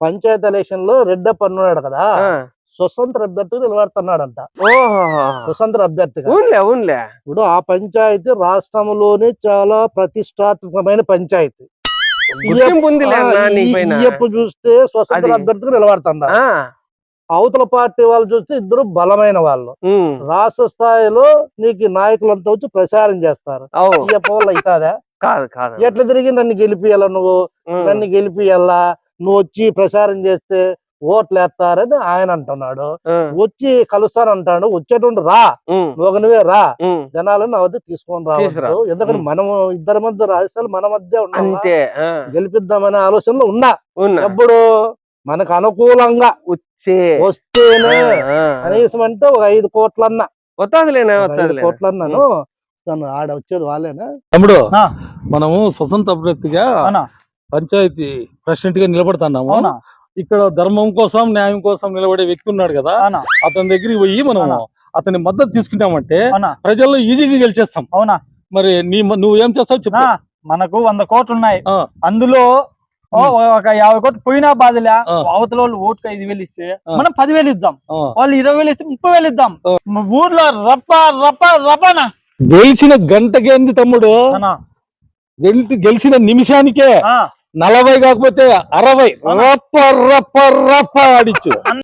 పంచాయతీ ఎలక్షన్లో రెడ్డప్ప ఉన్నాడు కదా. స్వతంత్ర అభ్యర్థిగా నిలబడుతున్నాడంట. ఓహో. స్వతంత్ర అభ్యర్థిగా. ఊన్లే ఇప్పుడు ఆ పంచాయతీ రాష్ట్రంలోనే చాలా ప్రతిష్టాత్మకమైన పంచాయతీ. చూస్తే స్వతంత్ర అభ్యర్థిగా నిలబడుతున్నారు. ఆ, అవతల పార్టీ వాళ్ళు చూస్తే ఇద్దరు బలమైన వాళ్ళు. రాష్ట్ర స్థాయిలో నీకు నాయకులంతా వచ్చి ప్రచారం చేస్తారు. ఈయప్ప వల్ల అవుతాదా ఎట్లా తిరిగి నన్ను గెలిపియాల నువ్వు? నన్ను గెలిపియాలా నువ్వు వచ్చి ప్రచారం చేస్తే ఓట్లు వేస్తారని ఆయన అంటున్నాడు. వచ్చి కలుస్తానంటాడు వచ్చేటువంటి రా. నువ్వు రా. జనాలను నా వద్ద తీసుకొని. రావద్దు. ఎందుకంటే. మనము ఇద్దరి మధ్య రాజస్థాన్ మన మధ్య అంతే. ఆ, గెలిపిద్దామనే ఆలోచనలో ఉన్నా. ఎప్పుడు? మనకు అనుకూలంగా. వచ్చే. వస్తేనే. కనీసం అంటే ఒక ఐదు కోట్లన్నా. వస్తాదిలేనా కోట్లన్నాను. తను ఆడ వచ్చేది వాళ్ళేనా? తమ్ముడు. మనము స్వతంత్ర అభ్యర్థిగా పంచాయతీ ప్రెసిడెంట్గా నిలబడుతున్నాము ఇక్కడ ధర్మం కోసం న్యాయం కోసం నిలబడే వ్యక్తి ఉన్నాడు కదా. అతని దగ్గరికి పోయి మనం. అతని మద్దతు తీసుకుంటామంటే ప్రజల్లో ఈజీగా గెలిచేస్తాం. అవునా? మరి నీ నువ్వు ఏం చేస్తావు చెప్పు. మనకు వంద కోట్లు ఉన్నాయి. అందులో ఒక యాభై కోట్లు పోయినా బాధలే. అవతల వాళ్ళు ఓటుకు ఐదు వేలు ఇస్తే. మనం పదివేలు ఇద్దాం. వాళ్ళు ఇరవై వేలు ఇస్తే ముప్పై వేలు ఇద్దాం. ఊర్లో రప్ప రప్ప రప్పనా? గెలిచిన గంటకేంది తమ్ముడు? గెలిచిన నిమిషానికే. నలభై కాకపోతే అరవై. రప్ప రప్ప రప్ప ఆడిచ్చు